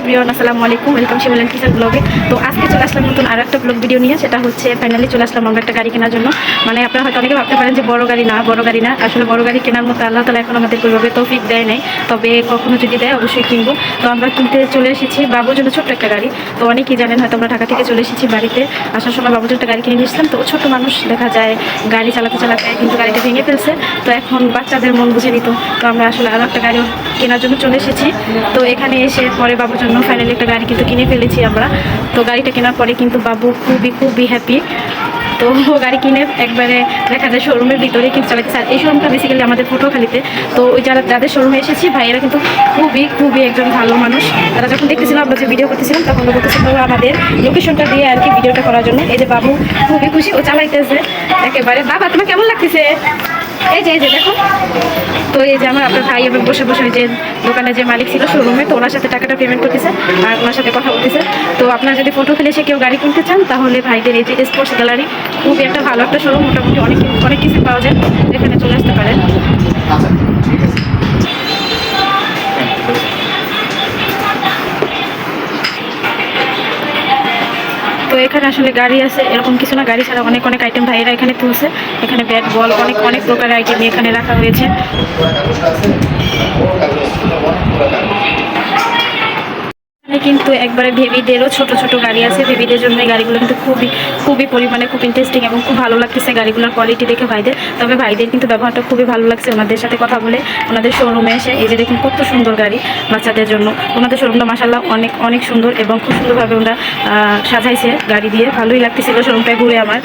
Everyone, আসসালামু আলাইকুম। Welcome শিবলেন kitchen ব্লগে তো আজকে চলে আসলাম নতুন আরও একটা ব্লগ ভিডিও নিয়ে। সেটা হচ্ছে ফাইনালি চলে আসলাম আমরা একটা গাড়ি কেনার জন্য। মানে আপনারা হয়তো অনেকে ভাবতে পারেন যে বড় গাড়ি না, বড় গাড়ি না। আসলে বড় গাড়ি কেনার মতো আল্লাহ তালা এখন আমাদের ওইভাবে তৌফিক দেয় নাই। তবে কখনো যদি দেয়, অবশ্যই কিনবো। তো আমরা কিনতে চলে এসেছি বাবুর জন্য ছোট্ট একটা গাড়ি। তো অনেকেই জানেন হয়তো আমরা ঢাকা থেকে চলে এসেছি বাড়িতে। আসার সময় বাবুর একটা গাড়ি কিনে নিয়েছিলাম তো ছোট মানুষ, দেখা যায় গাড়ি চালাতে চালাতে কিন্তু গাড়িটা ভেঙে ফেলছে। তো এখন বাচ্চাদের মন বুঝে নিত। তো আমরা আসলে আরও একটা গাড়ি কেনার জন্য চলে এসেছি। তো এখানে এসে পরে বাবুর জন্য ফাইনালি একটা গাড়ি কিন্তু কিনে ফেলেছি আমরা। তো গাড়িটা কেনার পরে কিন্তু বাবু খুবই খুবই হ্যাপি তো গাড়ি কিনে একবারে দেখা যায় শোরুমের ভিতরে কিন্তু চালাতে আর এই শোরুমটা বেসিক্যালি আমাদের পটুয়াখালীতে। তো ওই যারা, যাদের শোরুমে এসেছি, ভাইয়েরা কিন্তু খুবই খুবই একজন ভালো মানুষ। তারা যখন দেখতেছিলাম আমরা যে ভিডিও করতেছিলাম, তখন বলতেছিল আমাদের লোকেশনটা দিয়ে আর কি ভিডিওটা করার জন্য। এই যে বাবু খুবই খুশি, ও চালাইতেছে। একেবারে, বাবা, তোমার কেমন লাগতেছে? এই যে এই যে, দেখো। তো এই যে আমার আপনার ভাই এবং বসে বসে যে দোকানে যে মালিক ছিল শোরুমে তো ওনার সাথে টাকাটা পেমেন্ট করতেছে, আর ওনার সাথে কথা বলতেছে। তো আপনারা যদি ফটো ফেলে সে কেউ গাড়ি কিনতে চান, তাহলে ভাইদের এই যে স্পোর্টস গ্যালারি খুবই একটা ভালো একটা শোরুম মোটামুটি অনেক অনেক কিছু পাওয়া যায়। এখানে চলে আসতে পারেন। তো এখানে আসলে গাড়ি আছে, এরকম কিছু না। গাড়ি ছাড়া অনেক অনেক আইটেম ভাইয়েরা এখানে তুলছে। এখানে ব্যাট বল, অনেক অনেক প্রকারের আইটেম এখানে রাখা হয়েছে। কিন্তু একবারে বেবিদেরও ছোট ছোট গাড়ি আছে বেবিদের জন্য গাড়িগুলো কিন্তু খুবই খুবই পরিমাণে খুব ইন্টারেস্টিং এবং খুব ভালো লাগতেছে গাড়িগুলোর কোয়ালিটি দেখে ভাইদের। তবে ভাইদের কিন্তু ব্যবহারটা খুবই ভালো লাগছে ওনাদের সাথে কথা বলে, ওনাদের শোরুমে এসে, এই যে দেখুন কত সুন্দর গাড়ি বাচ্চাদের জন্য। ওনাদের শোরুমটা মাসাল্লাহ অনেক অনেক সুন্দর এবং খুব সুন্দরভাবে ওনারা সাজাইছে গাড়ি দিয়ে। ভালোই লাগতেছিল শোরুমটায় ঘুরে আমার।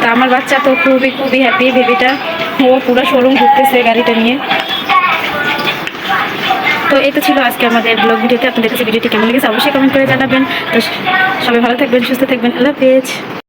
তা আমার বাচ্চা তো খুবই খুবই হ্যাপি বেবিটা ও পুরো শোরুম ঘুরতেছে গাড়িটা নিয়ে। তো এই তো ছিল আজকে আমাদের ব্লগ ভিডিওতে আপনাদের কাছে ভিডিওটি কেমন লেগেছে অবশ্যই কমেন্ট করে জানাবেন। তো সবাই ভালো থাকবেন, সুস্থ থাকবেন। আল্লাহ হাফেজ।